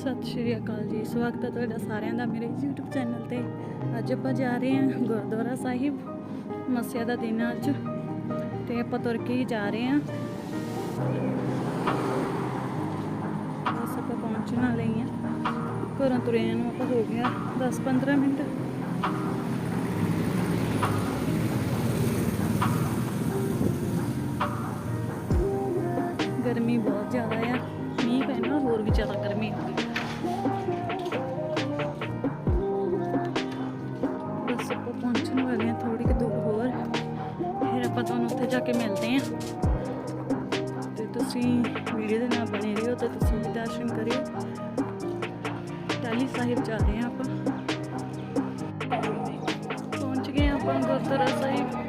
ਸਤਿ ਸ਼੍ਰੀ ਅਕਾਲ ਜੀ। ਸਵਾਗਤ ਹੈ ਤੁਹਾਡਾ ਸਾਰਿਆਂ ਦਾ ਮੇਰੇ YouTube ਚੈਨਲ ਤੇ। ਅੱਜ ਆਪਾਂ ਜਾ ਰਹੇ ਹਾਂ ਗੁਰਦੁਆਰਾ ਸਾਹਿਬ, ਮੱਸਿਆ ਦਾ ਦਿਨ ਅੱਜ। ਤੇ ਆਪਾਂ ਤੁਰ ਕੇ ਹੀ ਜਾ ਰਹੇ ਹਾਂ। ਬਸ ਆਪਾਂ ਪਹੁੰਚਣ ਵਾਲੇ ਹਾਂ ਘਰੋਂ ਤੁਰਿਆਂ ਨੂੰ ਆਪਾਂ ਹੋ ਗਿਆ 10-15 ਮਿੰਟ। ਗਰਮੀ ਬਹੁਤ ਜ਼ਿਆਦਾ ਆ। ਮੀਂਹ ਪੈਣਾ, ਹੋਰ ਵੀ ਜ਼ਿਆਦਾ ਗਰਮੀ ਹੋ ਗਈ ਜਾ ਕੇ ਮਿਲਦੇ ਆ ਤੇ ਤੁਸੀਂ ਵੀਡੀਓ ਦੇ ਨਾਲ ਬਣੇ ਰਹੋ ਤਾਂ ਤੁਸੀਂ ਵੀ ਦਰਸ਼ਨ ਕਰਿਓ। ਟਾਲੀ ਸਾਹਿਬ ਜਾ ਰਹੇ ਆ ਆਪਾਂ। ਪਹੁੰਚ ਗਏ ਆ ਆਪਾਂ ਗੁਰਦੁਆਰਾ ਸਾਹਿਬ।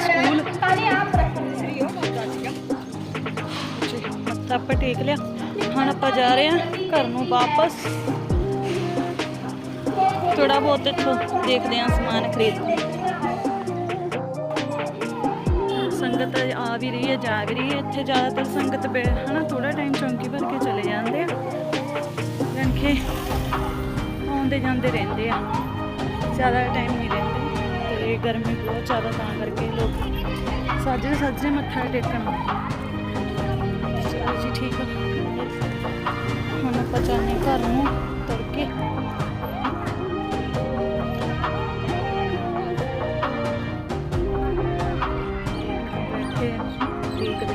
ਸਕੂਲ ਆਪਾਂ ਟੇਕ ਲਿਆ ਹੁਣ ਆਪਾਂ ਜਾ ਰਹੇ ਹਾਂ ਘਰ ਨੂੰ ਵਾਪਸ ਥੋੜਾ ਬਹੁਤ ਇੱਥੋਂ ਦੇਖਦੇ ਹਾਂ ਸਮਾਨ ਖਰੀਦ ਕੇ ਸੰਗਤ ਆ ਵੀ ਰਹੀ ਹੈ, ਜਾ ਵੀ ਰਹੀ ਹੈ। ਇੱਥੇ ਜ਼ਿਆਦਾਤਰ ਸੰਗਤ ਪੇ ਹਨਾ ਥੋੜਾ ਟਾਈਮ ਚੌਂਕੀ ਭਰ ਕੇ ਚਲੇ ਜਾਂਦੇ ਆ। ਜਾਨਕੇ ਆਉਂਦੇ ਜਾਂਦੇ ਰਹਿੰਦੇ ਆ। ਜ਼ਿਆਦਾ ਟਾਈਮ ਨਹੀਂ ਰਹਿੰਦੇ ਤੇ ਗਰਮੀ ਬਹੁਤ ਜ਼ਿਆਦਾ ਤਾਂ ਕਰਕੇ ਲੋਕ ਸਾਜਰੇ ਸਾਜਰੇ ਮੱਥਾ ਟੇਕਣ ਚਲੋ ਜੀ ਠੀਕ ਆ ਹੁਣ ਆਪਾਂ ਚੱਲਦੇ ਹਾਂ ਘਰ ਨੂੰ ਤੁਰ ਕੇ ਬੈਠੇ ਦੇਖਦੇ